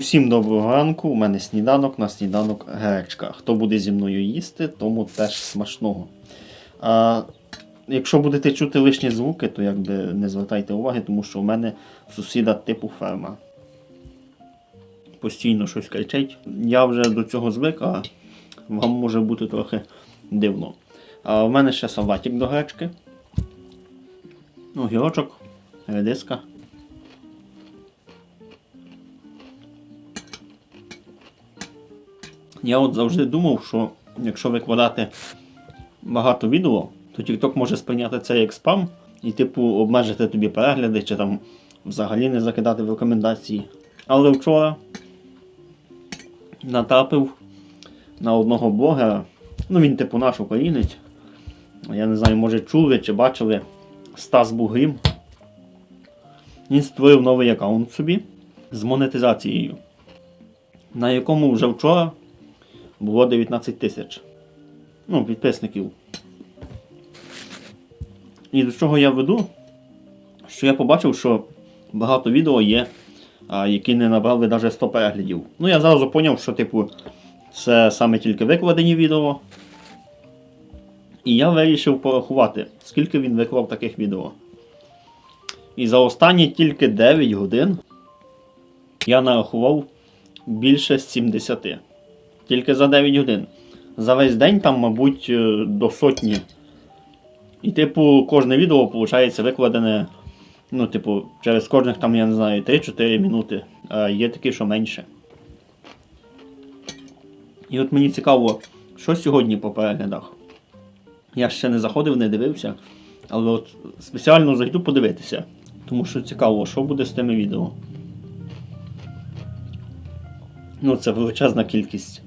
Всім доброго ранку. У мене сніданок на сніданок гречка. Хто буде зі мною їсти, тому теж смачного. А якщо будете чути лишні звуки, то якби не звертайте уваги, тому що у мене сусіда типу ферма. Постійно щось кричить. Я вже до цього звик, а вам може бути трохи дивно. А в мене ще салатик до гречки. Ну, гірочок, редиска. Я от завжди думав, що якщо викладати багато відео, то TikTok може сприйняти це як спам і, типу, обмежити тобі перегляди чи там взагалі не закидати в рекомендації. Але вчора натрапив на одного блогера, ну він типу наш українець. Я не знаю, може чули чи бачили Стас Бугрім. Він створив новий аккаунт собі з монетизацією, на якому вже вчора було 19 тисяч. Ну, підписників. І до чого я веду? Що я побачив, що багато відео є, які не набрали навіть 100 переглядів. Ну, я зразу зрозумів, що, типу, це саме тільки викладені відео. І я вирішив порахувати, скільки він виклав таких відео. І за останні тільки 9 годин я нарахував більше 70. Тільки за 9 годин. За весь день там, мабуть, е, до сотні. І, типу, кожне відео, виходить, викладене. Ну, типу, через кожних там, я не знаю, 3-4 минути. А є такі, що менше. І от мені цікаво, що сьогодні по переглядах. Я ще не заходив, не дивився. Але от спеціально зайду подивитися. Тому що цікаво, що буде з тими відео. Ну, це величезна кількість.